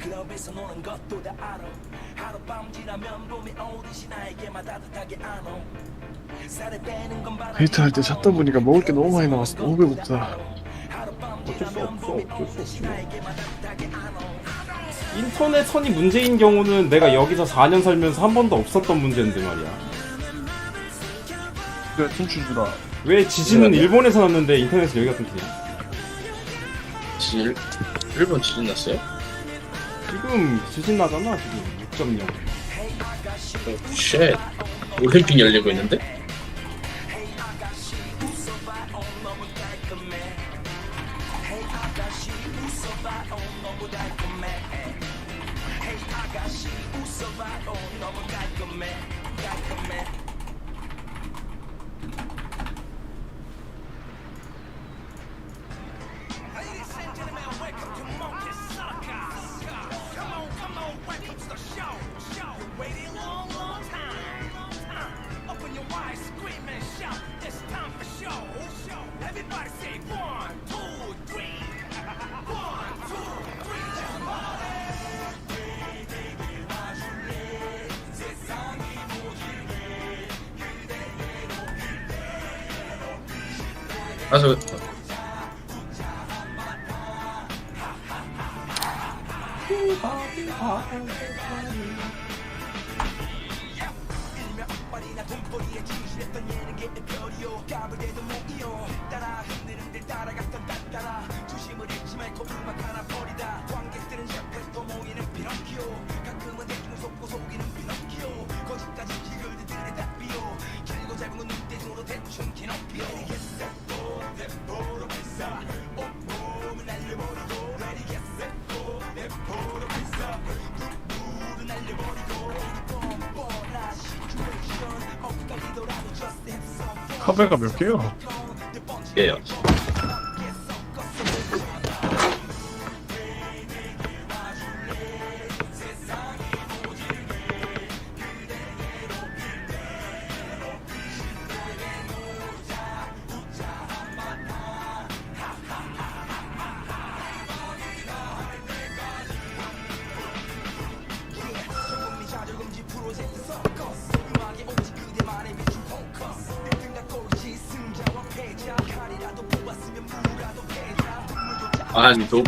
클럽에서 노는 것도 다 알아. 하룻밤 지나면 봄이 오듯이 나에게만 따뜻하게 안어 살을 빼는 건 바람 데이트 할때 찾다 보니까 먹을 게 너무 많이 나와서 너무 배고프다. 어쩔 수 없어. 어쩔 수 없지 뭐. 인터넷 선이 문제인 경우는 내가 여기서 4년 살면서 한 번도 없었던 문제인데 말이야. 그래 춤추주라. 왜 지진은 일본에서 났는데 인터넷이 여기가 끊기냐? 질 일본 지진 났어요? 지금 지진 나잖아 지금. 6.0 쉣. 올림픽 열리고 있는데? 아저 카페가 몇 개요? 예요 아니 너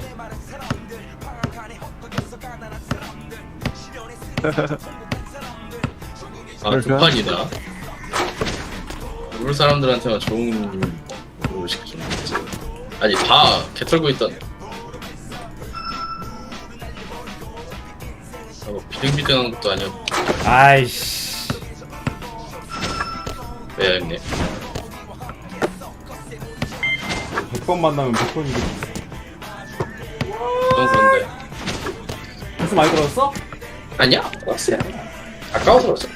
아? 도판이다. 모르는 사람들한테만 좋은 걸 시켜주는 거지. 아니, 다 개털고 있던. 아, 뭐 비등비등한 것도 아니었고, 아이씨 왜 형님? 100번 만나면 100번이겠지 그런데. 벌써 많이 들었어? 아니야, 없어요. 아까워서 그렇죠.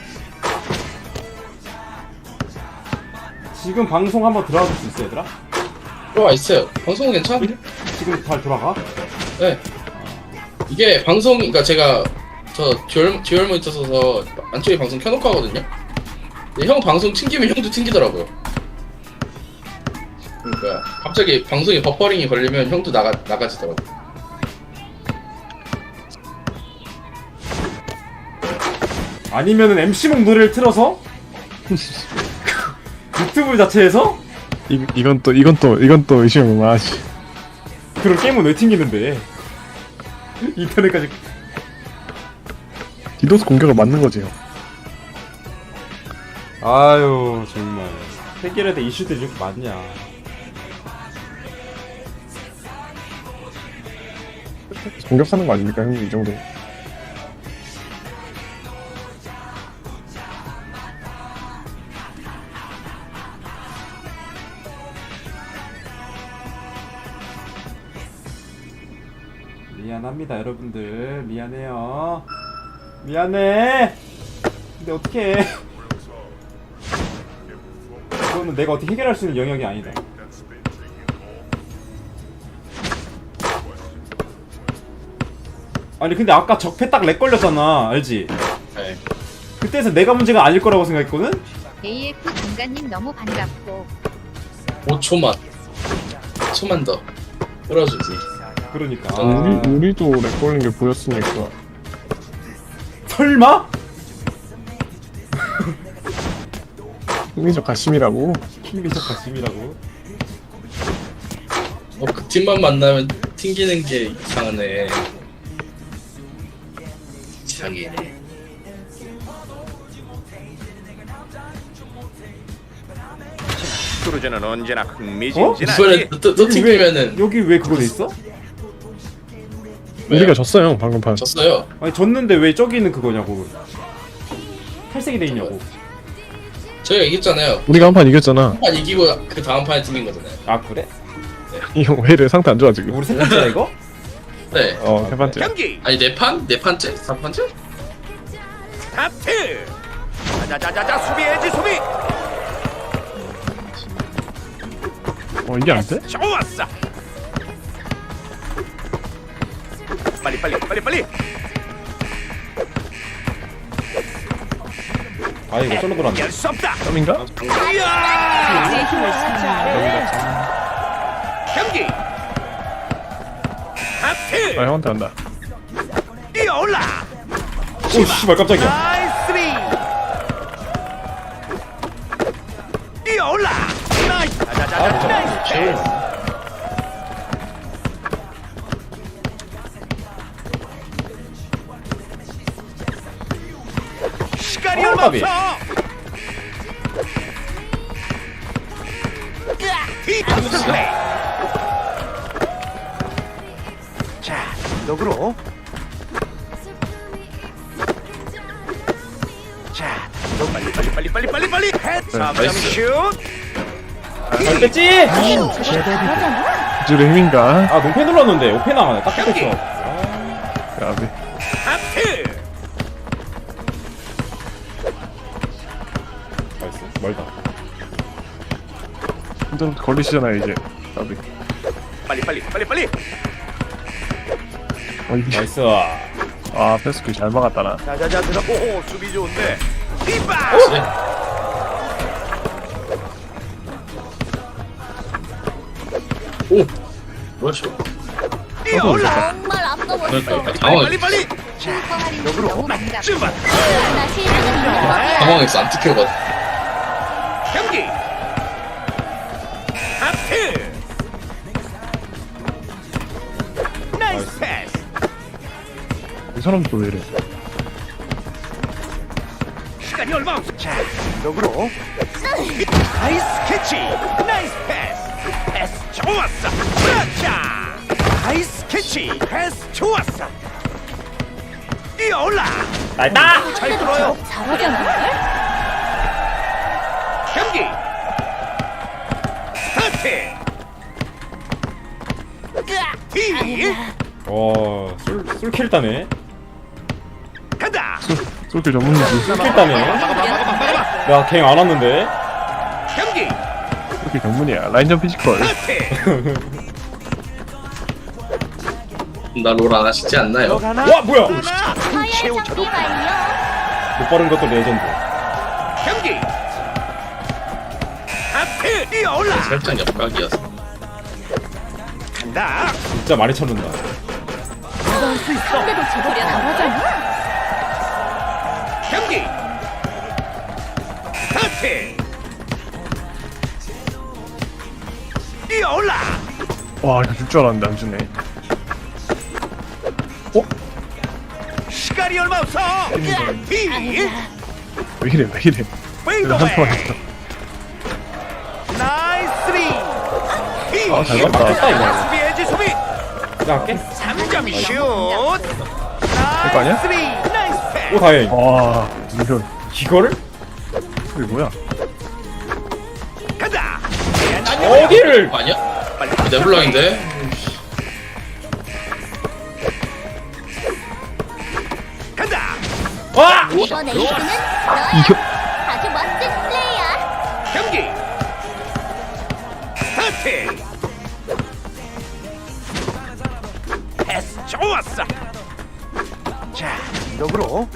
지금 방송 한번 들어가 줄수 있어 얘들아? 들어와 있어요. 방송은 괜찮은데? 지금 잘 돌아가? 네. 이게 방송, 그러니까 제가 저 듀얼, 듀얼 모니터 써서 안쪽에 방송 켜놓고 하거든요. 근데 형 방송 튕기면 형도 튕기더라고요. 그러니까 갑자기 방송에 버퍼링이 걸리면 형도 나가 나가지더라고. 요 아니면은 MC몽 노래를 틀어서 유튜브 자체에서? 이 이건 또 이건 또 이건 또 의심을 많하지. 그런 게임은 왜 튕기는데? 인터넷까지. 디도스 공격을 맞는 거지. 요 아유 정말. 해결해야 될 이슈들이 이렇게 많냐. 공격하는 거 아닙니까 형님? 이 정도? 미안합니다 여러분들. 미안해요. 미안해. 근데 어떻게 이거는 내가 어떻게 해결할 수 있는 영역이 아니다. 아니 근데 아까 적패 딱 렉 걸렸잖아. 알지? 네. 그때에서 내가 문제가 아닐 거라고 생각했거든? AF 장관님 너무 반갑고. 5초만, 5초만 더. 끌어주지. 그러니까. 아, 우리 우리도 렉 걸린 게 보였으니까. 설마? 흥미적 가심이라고. 킹미적 가심이라고. 어, 그 팀만 만나면 튕기는 게 이상하네. 이상해. 크루즈는 언제나 어? 흥미진진하지. 이번에 또, 또 튕기면은 여기 왜 그거 돼 있어? 우리가 졌어요 방금 판. 졌어요. 아니 졌는데 왜 저기는 그거냐고. 탈색이 돼 있냐고. 저희가 이겼잖아요. 우리가 한 판 이겼잖아. 한 판 이기고 그 다음 판에 튕긴 거잖아요. 아 그래? 이 형 왜 이래 상태 안 좋아 지금. 우리 세 번째야 이거? 네. 어, 세 번째. 경기 아니 네 판? 네 판째? 사 판째? 스타트. 자자자자자 수비해야지 수비. 어, 이게 안 돼? 좋았어. 빨리 빨리 빨리 빨리. 아 이거 썰로 돌았네. 열수 없다. 땀인가? 경기. 아. 형한테 간다. 뛰어올라. 오 씨발 깜짝이야. 나이스 리. 뛰어올라. 나이스. 자자자자 나이스. 까비. 자, 너그로. 자, 너 빨리 빨리 빨리 빨리 빨리 빨리. 나이스. 3점 슛. 잘 뺐지? 기술의 힘인가? 아 농패 눌렀는데 오패 나가네. 딱 경기. 뺐어. 야비. 하트. 좀 걸리시잖아요 이제. 야비. 빨리 빨리 빨리 빨리. 어, 이게. 나이스. 아 패스크 잘 막았다 나. 자자자 들어고 오 수비 좋은데. 오! 그렇죠. 뛰어 올라. 정말 아까웠어. 그러니까 빨리 당황했, 빨리. 슈퍼 할인 너무. 쭈바. 나 실망이야. 당황했어. 안 튀겨가지고. 경기. 사람도 왜 이래? 시간이 얼마 없어. 자, 역으로. 나이스 캐치. 나이스 패스. 패스 좋았어. 그렇자. 나이스 캐치. 패스 좋았어. 뛰어올라. 나이다. 잘 끌어요. 잘하잖아. 경기. 스타트. 뒤. 와 술 술킬 따네. 쏠길 전문이지. 술킬 따네. 야 갱 안 왔는데. 경기. 쏠길 전문이야. 라인전 피지컬. 나롤 안 하시지 않나요? 와 뭐야? 하얀 잡기 완료. 못 바른 것도 레전드. 경기. 하트. 뛰어올라. 살짝 옆각이어서. 간다. 진짜 많이 찾는다. 상대도 저거려 잘하잖아. 경기. 스타트. 뛰어올라. 와 이거 줄줄 알았는데 안 주네. 시간이 얼마 없어. 뒤. 왜 이래 왜 이래? 페이더웨이. 한 통만 했어. 나이스 리. 뒤. 아, 잘 봤다. 수비해지 수비. 그냥 할게. 3점 슛. 이거 아니야? 리. 오 다행. 와 이런 이거를 이게 뭐야? 간다. 어디를? 아니야? 빨리 내 블랑인데? 간다. 와! 이번 에이스는 너야. 이거 아주 멋진 플레이야. 경기. 스타트. 패스 좋았어. 자, 역으로.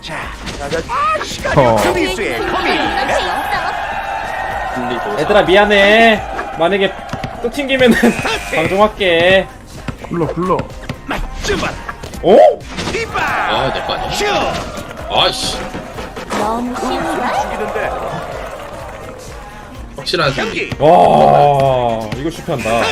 자, 아 시간이 어. 커밍. 얘들아 미안해. 만약에 또 튕기면은 방종할게. 굴러 굴러 맞춤아 어? 디바 아, 내거 아니야? 슈. 너무 쉬운가? 죽이는데 확실한 승리. 경기 와 이거 실패한다.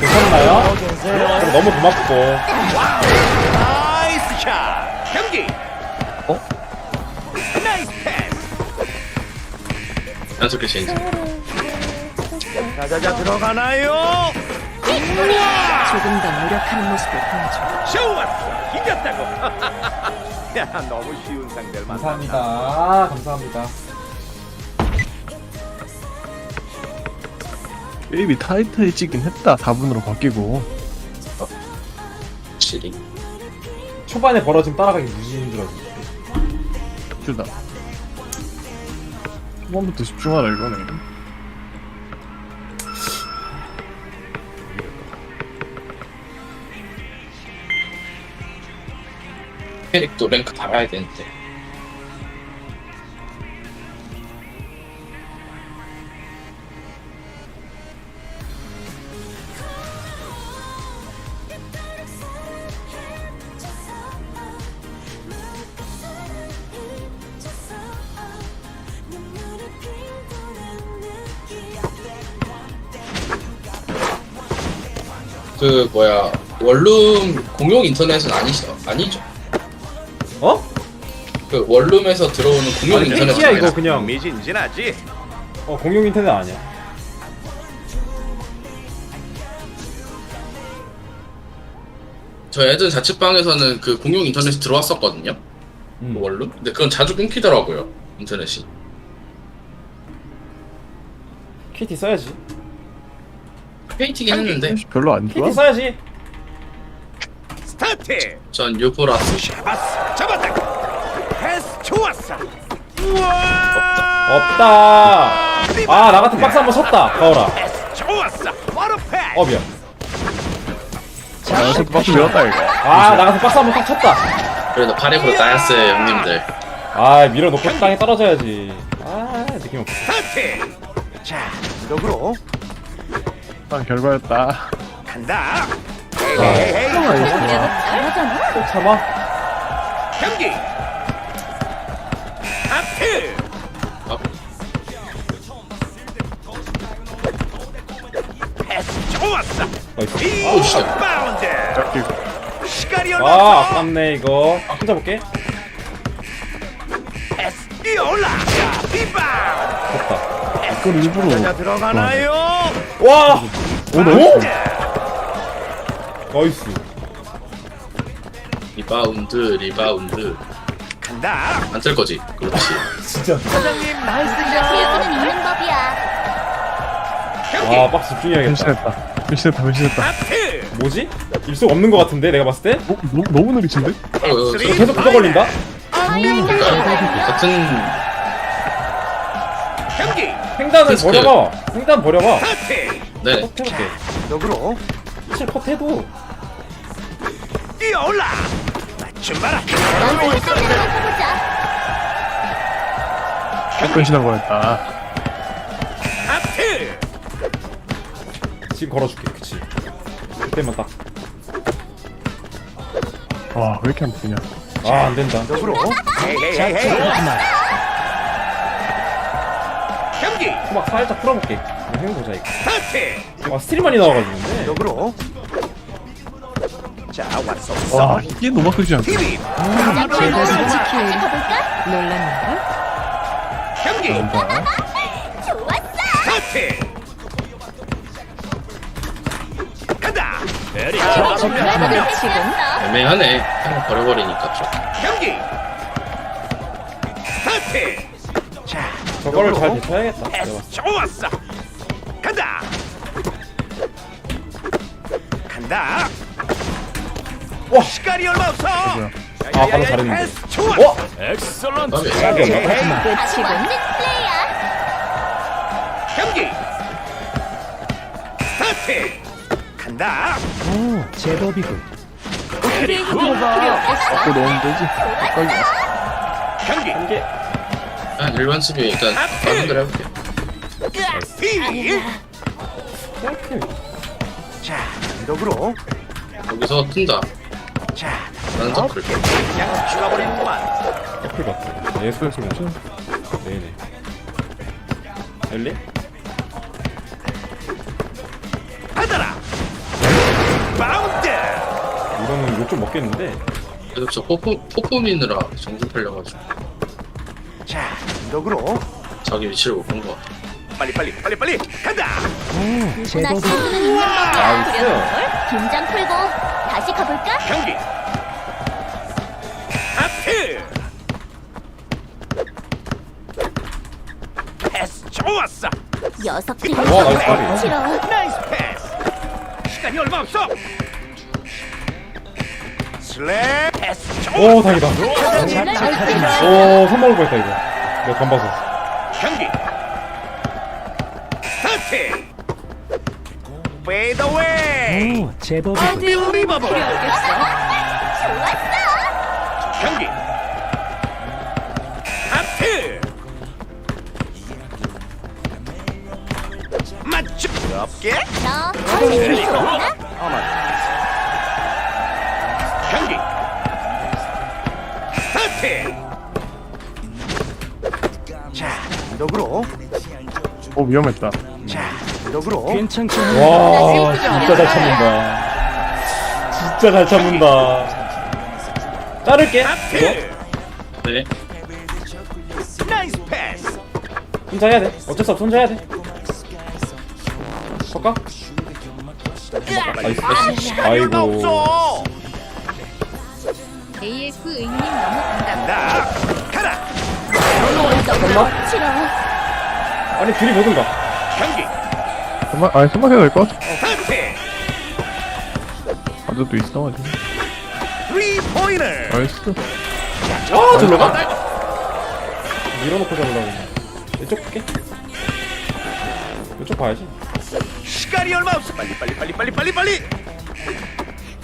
괜찮나요? 그럼 너무 고맙고. 나이스 샷 경기 어? 나이스 패스 연속 체인지. 자자자 들어가나요 조금 더 노력하는 모습을 보여줘. 좋았어 이겼다고 야 너무 쉬운 상대를 만났다 감사합니다. 감사합니다. 게임이 타이트해지긴 했다 4분으로 바뀌고 확실히. 초반에 벌어진 따라가기 무지 힘들어. 힘들다 초반부터 집중하라 이거네 캐릭도 랭크 달아야 되는데. 그 뭐야 원룸 공용 인터넷은 아니죠? 아니죠? 어? 그 원룸에서 들어오는 공용 아니 인터넷은 땡키야 이거? 그냥. 미진진하지 어 공용 인터넷 아니야. 저 예전 자취방에서는 그 공용 인터넷이 들어왔었거든요. 음. 그 원룸? 근데 그건 자주 끊기더라고요. 인터넷이. KT 써야지. 페이티긴 했는데 별로 안 좋아? KT 써야지. 스타트 전 유보라스 잡았어 잡았다 패스 좋았어 우와 없다. 아 나 같은 박스 한번 쳤다. 가오라. 패스 좋았어 바로 패스 어 미안. 아 연습 박스 배웠다 이거 아 나 같은 박스 한 번 딱 쳤다. 그래도 파리브로 따였어요 형님들. 아 밀어놓고 땅에 떨어져야지. 아 느낌 없어. 스타트 자 이쪽으로 딱 결과였다 간다 헤이 헤이 잘하잖아. 꼭 참아. 경기 하트 아, 패스 좋았어 나이스. 이 진짜. 바운드 깎이고 시간이 얼마 아 없어 아깝네 이거. 혼자 볼게. 패스 뛰어올라 자 리바운드 됐다. 이걸 일부러 자 들어가나요 와. 오 나이스 나이스. 리바운드 리바운드 간다 안 뜰 거지. 그렇지. 진짜. 사장님 나이스 배우는 있는 법이야. 와 박스 집중해야겠다. 변신했다 변신했다 변신했다 하트 뭐지? 일속 없는 것 같은데 내가 봤을 때? 어, 너무, 너무 느리친데? 어, 어, 계속 그거 걸린다? 그러니까 같은 경기 횡단을 디스크. 버려봐. 횡단 버려봐. 하트 네. 컷 해볼게. 쪽으로 사실 컷 해도 뛰어올라 맞춤 봐라 너무 해보자. 변신한 거였다 하트 지금 걸어줄게. 그치. 그때만 딱. 와 왜 이렇게 안 되냐 아 안 된다. 쪽으로 헤이 헤이 헤이 헤이 경기 막 살짝 풀어볼게. 해보자 이거. 하트 아 스트리만이 나와가지고 근데. 쪽으로 자 왔어 와 이게 너무 크지 않고 TV 가볼까? 경기 좋았어. 간다 베리 그러면 지금 애매하네. 버려버리니까 좀. 경기 저거를 잘. 대처해야겠다. 내가 패스 좋았어 간다 간다 와. 시간이 얼마 없어. 아, 바로 잘했는데. 패스 좋았어 와! 엑설런트 다음에 시작이 없나? 지금 플레이야. 경기 스타트 간다 오 제법이군 힘이 필요하겠어. 갖고 넣으면 되지. 경기 한 개 아 일반 수비 일단 대로 해볼게 자 이덕으로 여기서 튼다. 자 나는 서클 그냥 죽어버리는구만. 커플 같아. 예술 소리 네네. 엘리? 받아라! 바운드! 이거는 욕 좀 먹겠는데? 계속 저 포포, 포포 미느라 정신 팔려가지고 자 이덕으로. 자기 위치를 못 본 것 같아. 빨리 빨리 빨리 빨리! 간다! 누구나 실수는 있는 법이야. 나이스. 긴장 풀고 다시 가볼까? 경기! 하트! 패스 좋았어! 녀석들이 와, 나이스. 싫어. 나이스 패스! 시간이 얼마 없어! 슬랩! 패스 오 다행이다. 오. 오 선먹을 뻔했다 이거 내가 간 봐서. 경기. 스타트. 페이드 어웨이 언빌리버블? 경기. 하트. 맞죠 부럽게. 너 빨리 좋아. 경기. 스타트 이덕으로. 어 위험했다. 자 이덕으로. 와 진짜 잘 참는다. 진짜 잘 참는다. 자를게. 하트 네. 나이스 패스. 혼자 해야 돼. 어쩔 수 없어. 혼자 해야 돼. 볼까? 나이스. 얼마 아이고. 없어. AF 의님 너무 반갑다. 나 가라 잠깐만 싫어. 아니 둘이 뭐든가 경기 정말 아니 해도 될것 같아. 아직도 있어가지고. 3 포인트 나이스. 아 절로 가? 밀어놓고 잡으려고 이쪽 볼게 이쪽 봐야지 시간이 얼마 없어 빨리 빨리 빨리 빨리 빨리 빨리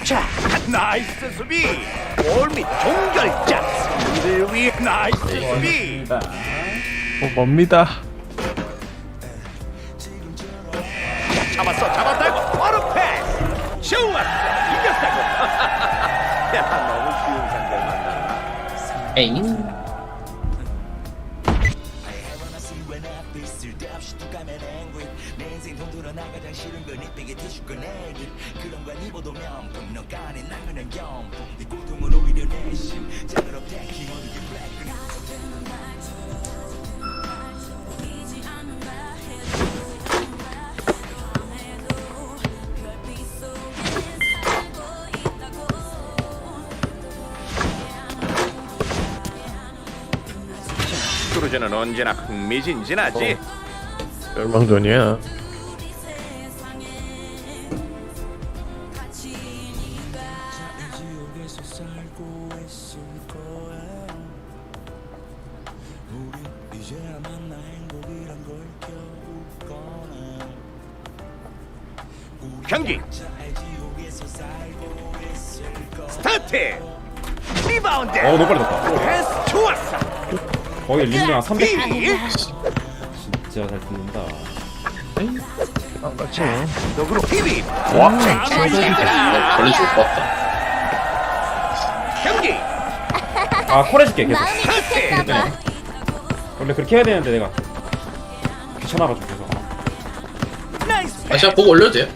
자 나이스 수비 골밑 위해 나이스 수비 어 멉니다. 잡았어 잡았다고 바로 패스 좋았어 이겼다고. 야 너무 쉬운 상대 만났나 에잉? 그런 건 입어도 명품 난 그냥 영품 네 고통은 오히려 내 심장으로 패킹 어두게 크루즈는 언제나 흥미진진하지 멸망전이야. 림량 300히 진짜 잘 듣는다. 아 맞지. 역으로 히비 와. 걸리 좋을 것 같다. 경기. 아 콜 해줄게 계속. 마음이 급했나 봐. 원래 그렇게 해야 되는데 내가. 귀찮아가지고 계속. 나이스. 아 제가 보고 올려도 돼요?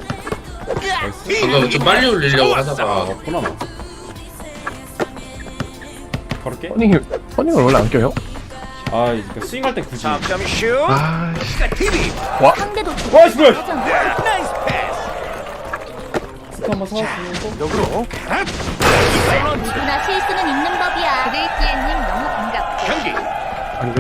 방금 좀 빨리 올리려고 아 하다가. 없구나 나 걸을게. 퍼닝을 원래 안 껴요? 아 이거 스윙할 때 굳이. 슛. 아 시간 TV. 상대도 와 씨, 뭐야. 나이스 패스 스타 한번 사왔고 역으로. 누구나 실수는 있는 법이야. 경기